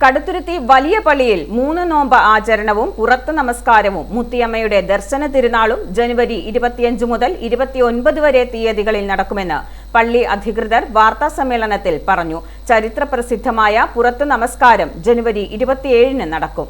കടുത്തുരുത്തി വലിയ പള്ളിയിൽ മൂന്ന് നോമ്പ് ആചരണവും പുറത്ത് നമസ്കാരവും മുത്തിയമ്മയുടെ ദർശന തിരുനാളും ജനുവരി ഇരുപത്തിയഞ്ച് മുതൽ ഇരുപത്തിയൊൻപത് വരെ തീയതികളിൽ നടക്കുമെന്ന് പള്ളി അധികൃതർ വാർത്താ സമ്മേളനത്തിൽ പറഞ്ഞു. ചരിത്ര പ്രസിദ്ധമായ പുറത്ത് നമസ്കാരം ജനുവരി ഇരുപത്തിയേഴിന് നടക്കും.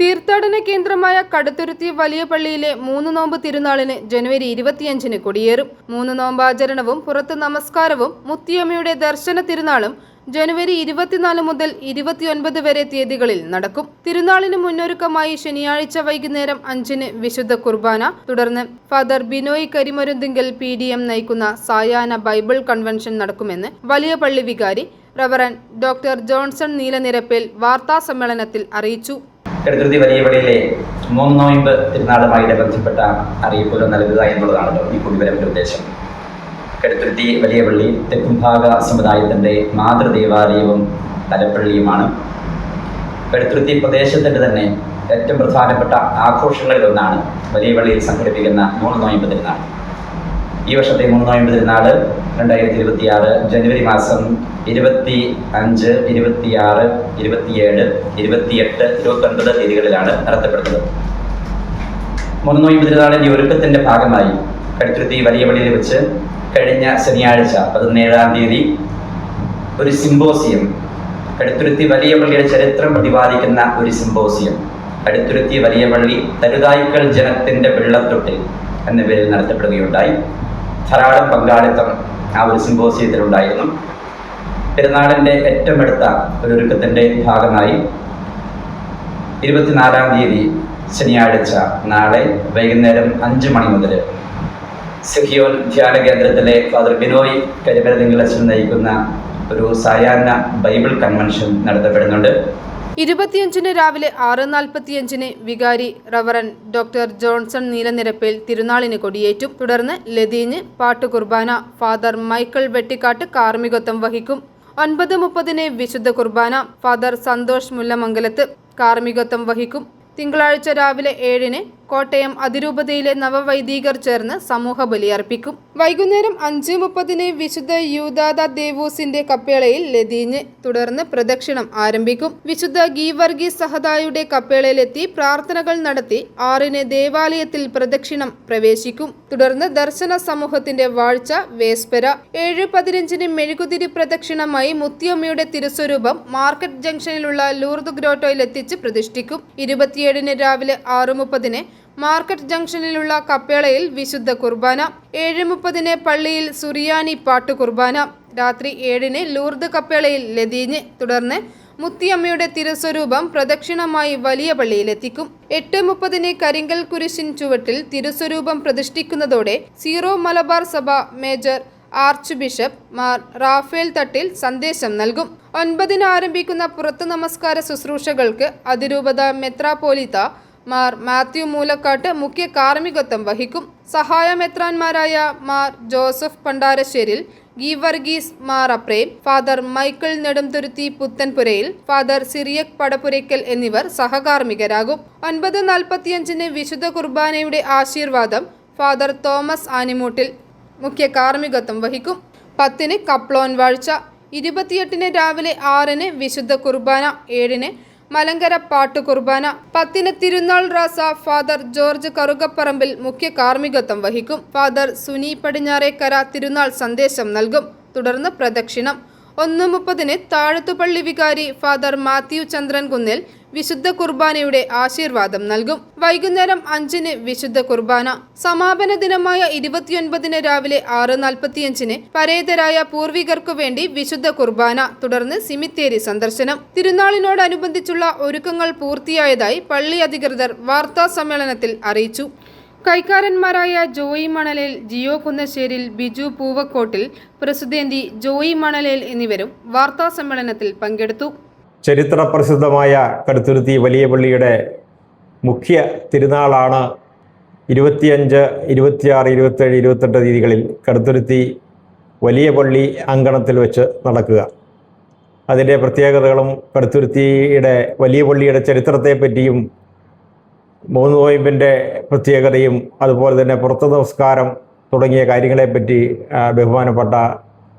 തീർത്ഥാടന കേന്ദ്രമായ കടുത്തുരുത്തി വലിയ പള്ളിയിലെ മൂന്ന് നോമ്പ് തിരുനാളിന് ജനുവരി ഇരുപത്തിയഞ്ചിന് കൊടിയേറും. മൂന്ന് നോമ്പാചരണവും പുറത്ത് നമസ്കാരവും മുത്തിയമ്മയുടെ ദർശന തിരുനാളും ജനുവരി ഇരുപത്തിനാല് മുതൽ ഇരുപത്തിയൊൻപത് വരെ തീയതികളിൽ നടക്കും. തിരുനാളിന് മുന്നൊരുക്കമായി ശനിയാഴ്ച വൈകുന്നേരം അഞ്ചിന് വിശുദ്ധ കുർബാന. തുടർന്ന് father Binoy Karimarunthinkal P D M നയിക്കുന്ന സായാഹ്ന ബൈബിൾ കൺവെൻഷൻ നടക്കുമെന്ന് വലിയ പള്ളി വികാരി റവറൻ ഡോക്ടർ ജോൺസൺ നീലനിരപ്പിൽ വാർത്താ സമ്മേളനത്തിൽ അറിയിച്ചു. കടുത്തുരുത്തി വലിയ പള്ളിയിലെ മൂന്ന് നോയമ്പ് തിരുനാളുമായിട്ട് ബന്ധപ്പെട്ട അറിയിപ്പുകൾ നൽകുക എന്നുള്ളതാണല്ലോ ഈ കുടിവരവിന്റെ ഉദ്ദേശം. കടുത്തുരുത്തി വലിയ പള്ളി തെക്കുംഭാഗ സമുദായത്തിന്റെ മാതൃദേവാലയവും തലപ്പള്ളിയുമാണ്. കടുത്തുരുത്തി പ്രദേശത്തിന്റെ തന്നെ ഏറ്റവും പ്രധാനപ്പെട്ട ആഘോഷങ്ങളിലൊന്നാണ് വലിയ പള്ളിയിൽ സംഘടിപ്പിക്കുന്ന മൂന്ന് നോയമ്പ് തിരുനാൾ. ഈ വർഷത്തെ മൂന്ന് നോയമ്പ് തിരുനാൾ രണ്ടായിരത്തി ഇരുപത്തിയാറ് ജനുവരി മാസം ഇരുപത്തി അഞ്ച് ഇരുപത്തിയാറ് ഇരുപത്തിയേഴ് ഇരുപത്തിയെട്ട് ഇരുപത്തൊൻപത് തീയതികളിലാണ് നടത്തപ്പെടുന്നത്. മൂന്ന് നോയമ്പ് തിരുനാളിന്റെ ഒരുക്കത്തിന്റെ ഭാഗമായി കടുത്തുരുത്തി വലിയ പള്ളിയിൽ വെച്ച് കഴിഞ്ഞ ശനിയാഴ്ച പതിനേഴാം തീയതി ഒരു സിംബോസിയം കടുത്തുരുത്തി വലിയ പള്ളിയുടെ ചരിത്രം പ്രതിപാദിക്കുന്ന ഒരു സിംബോസിയം കടുത്തുരുത്തി വലിയ പള്ളി തരുതായ്ക്കൽ ജനത്തിന്റെ വെള്ളത്തൊട്ടിൽ എന്ന പേരിൽ നടത്തപ്പെടുകയുണ്ടായി. ധാരാളം പങ്കാളിത്തം ആ ഒരു സിംബോസിയത്തിലുണ്ടായിരുന്നു പെരുന്നാളിന്റെ ഏറ്റവും അടുത്ത ഒരു ഒരുക്കത്തിന്റെ ഭാഗമായി ഇരുപത്തിനാലാം തീയതി ശനിയാഴ്ച നാളെ വൈകുന്നേരം അഞ്ച് മണി മുതൽ സിഹിയോൻ ധ്യാന കേന്ദ്രത്തിലെ ഫാദർ ബിനോയ് കരിമരതിങ്കളച്ചൻ നയിക്കുന്ന ഒരു സായാഹ്ന ബൈബിൾ കൺവെൻഷൻ നടത്തപ്പെടുന്നുണ്ട്. ഇരുപത്തിയഞ്ചിന് രാവിലെ ആറ് നാൽപ്പത്തിയഞ്ചിന് വികാരി റവറൻ ഡോക്ടർ ജോൺസൺ നീലനിരപ്പേൽ തിരുനാളിന് കൊടിയേറ്റും. തുടർന്ന് ലതീഞ്ഞ് പാട്ട് കുർബാന ഫാദർ മൈക്കിൾ വെട്ടിക്കാട്ട് കാർമ്മികത്വം വഹിക്കും. ഒൻപത് മുപ്പതിന് വിശുദ്ധ കുർബാന ഫാദർ സന്തോഷ് മുല്ലമംഗലത്ത് കാർമ്മികത്വം വഹിക്കും. തിങ്കളാഴ്ച രാവിലെ ഏഴിന് കോട്ടയം അതിരൂപതയിലെ നവവൈദികർ ചേർന്ന് സമൂഹ ബലിയർപ്പിക്കും വൈകുന്നേരം അഞ്ച് മുപ്പതിന് വിശുദ്ധ യൂദാദ ദേവൂസിന്റെ കപ്പേളയിൽ ലതീഞ്ഞ് തുടർന്ന് പ്രദക്ഷിണം ആരംഭിക്കും. വിശുദ്ധ ഗീവർഗി സഹദായുടെ കപ്പേളയിലെത്തി പ്രാർത്ഥനകൾ നടത്തി ആറിന് ദേവാലയത്തിൽ പ്രദക്ഷിണം പ്രവേശിക്കും. തുടർന്ന് ദർശന സമൂഹത്തിന്റെ വാഴ്ച വേസ്പര. ഏഴ് പതിനഞ്ചിന് മെഴുകുതിരി പ്രദക്ഷിണമായി മുത്തിയമ്മയുടെ തിരുസ്വരൂപം മാർക്കറ്റ് ജംഗ്ഷനിലുള്ള ലൂർദ് ഗ്രോട്ടോയിൽ എത്തിച്ച് പ്രതിഷ്ഠിക്കും. ഇരുപത്തിയേഴിന് രാവിലെ ആറ് മുപ്പതിന് മാർക്കറ്റ് ജംഗ്ഷനിലുള്ള കപ്പേളയിൽ വിശുദ്ധ കുർബാന ഏഴ് മുപ്പതിന് പള്ളിയിൽ സുറിയാനി പാട്ട് കുർബാന രാത്രി ഏഴിന് ലൂർദ് കപ്പേളയിൽ ലതീഞ്ഞ് തുടർന്ന് മുത്തിയമ്മയുടെ തിരുസ്വരൂപം പ്രദക്ഷിണമായി വലിയ പള്ളിയിലെത്തിക്കും. എട്ട് മുപ്പതിന് കരിങ്കൽ കുരിശിൻ ചുവട്ടിൽ തിരുസ്വരൂപം പ്രതിഷ്ഠിക്കുന്നതോടെ സീറോ മലബാർ സഭ major archbishop Mar Rafale Thattil സന്ദേശം നൽകും. ഒൻപതിന് ആരംഭിക്കുന്ന പുറത്തു നമസ്കാര ശുശ്രൂഷകൾക്ക് അതിരൂപത മെത്രാപോലിത്ത മാർ മാത്യു മൂലക്കാട്ട് മുഖ്യ കാർമ്മികത്വം വഹിക്കും. സഹായ മെത്രാന്മാരായ Mar Joseph Pandarasseril Geevarghese Mar Aprem father Michael Nedumthuruthi Puthenpurayil father Cyriac Padapurackal എന്നിവർ സഹകാർമ്മികരാകും. ഒൻപത് നാൽപ്പത്തിയഞ്ചിന് വിശുദ്ധ കുർബാനയുടെ ആശീർവാദം ഫാദർ തോമസ് ആനിമൂട്ടിൽ മുഖ്യ കാർമ്മികത്വം വഹിക്കും. പത്തിന് കപ്ലോൻ വാഴ്ച ഇരുപത്തിയെട്ടിന് രാവിലെ ആറിന് വിശുദ്ധ കുർബാന ഏഴിന് മലങ്കര പാട്ട് കുർബാന. പത്തിന് തിരുനാൾ റാസ ഫാദർ ജോർജ് കറുകപ്പറമ്പിൽ മുഖ്യ കാർമ്മികത്വം വഹിക്കും. ഫാദർ സുനി പടിഞ്ഞാറേക്കര തിരുനാൾ സന്ദേശം നൽകും. തുടർന്ന് പ്രദക്ഷിണം. ഒന്ന് മുപ്പതിന് താഴത്തുപള്ളി വികാരി ഫാദർ മാത്യു ചന്ദ്രൻ കുന്നിൽ വിശുദ്ധ കുർബാനയുടെ ആശീർവാദം നൽകും. വൈകുന്നേരം അഞ്ചിന് വിശുദ്ധ കുർബാന. സമാപന ദിനമായ ഇരുപത്തിയൊൻപതിന് രാവിലെ ആറ് നാൽപ്പത്തിയഞ്ചിന് പരേതരായ പൂർവികർക്കു വേണ്ടി വിശുദ്ധ കുർബാന തുടർന്ന് സിമിത്തേരി സന്ദർശനം. തിരുനാളിനോടനുബന്ധിച്ചുള്ള ഒരുക്കങ്ങൾ പൂർത്തിയായതായി പള്ളി അധികൃതർ വാർത്താ സമ്മേളനത്തിൽ അറിയിച്ചു. കൈക്കാരന്മാരായ ജോയി മണലേൽ ജിയോ കുന്നശ്ശേരിൽ ബിജു പൂവക്കോട്ടിൽ പ്രസിദ്ധേന്തി ജോയി മണലേൽ എന്നിവരും വാർത്താ സമ്മേളനത്തിൽ പങ്കെടുത്തു. ചരിത്ര പ്രസിദ്ധമായ കടുത്തുരുത്തി വലിയ പള്ളിയുടെ മുഖ്യ തിരുനാളാണ് ഇരുപത്തിയഞ്ച് ഇരുപത്തിയാറ് ഇരുപത്തേഴ് ഇരുപത്തെട്ട് തീയതികളിൽ കടുത്തുരുത്തി വലിയ പള്ളി അങ്കണത്തിൽ വെച്ച് നടക്കുക. അതിന്റെ പ്രത്യേകതകളും കടുത്തുരുത്തിയുടെ വലിയ പള്ളിയുടെ ചരിത്രത്തെപ്പറ്റിയും മൂന്ന് നോയിമ്പിന്റെ പ്രത്യേകതയും അതുപോലെ തന്നെ പുറത്ത് നമസ്കാരം തുടങ്ങിയ കാര്യങ്ങളെപ്പറ്റി ബഹുമാനപ്പെട്ട ബഹുമാനപ്പെട്ട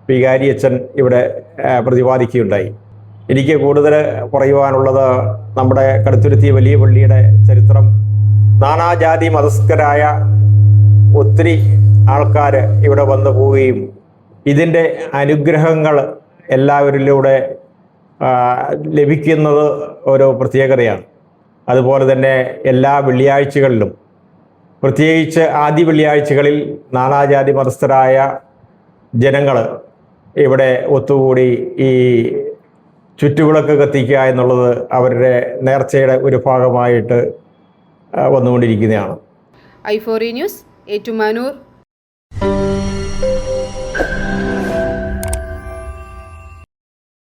വികാരിയച്ഛൻ ഇവിടെ പ്രതിപാദിക്കുകയുണ്ടായി. എനിക്ക് കൂടുതൽ പറയുവാനുള്ളത് നമ്മുടെ കടുത്തുരുത്തി വലിയ പള്ളിയുടെ ചരിത്രം. നാനാജാതി മതസ്ഥരായ ഒത്തിരി ആൾക്കാർ ഇവിടെ വന്നു പോവുകയും ഇതിന്റെ അനുഗ്രഹങ്ങൾ എല്ലാവരിലൂടെ ലഭിക്കുന്നത് ഒരു പ്രത്യേകതയാണ്. അതുപോലെ തന്നെ എല്ലാ വെള്ളിയാഴ്ചകളിലും പ്രത്യേകിച്ച് ആദ്യ വെള്ളിയാഴ്ചകളിൽ നാനാജാതി മതസ്ഥരായ ജനങ്ങൾ ഇവിടെ ഒത്തുകൂടി ഈ ചുറ്റുവിളക്ക് കത്തിക്കുക എന്നുള്ളത് അവരുടെ നേർച്ചയുടെ ഒരു ഭാഗമായിട്ട് വന്നുകൊണ്ടിരിക്കുന്നതാണ് ഐ ഐഫോറി ന്യൂസ് ഏറ്റുമാനൂർ.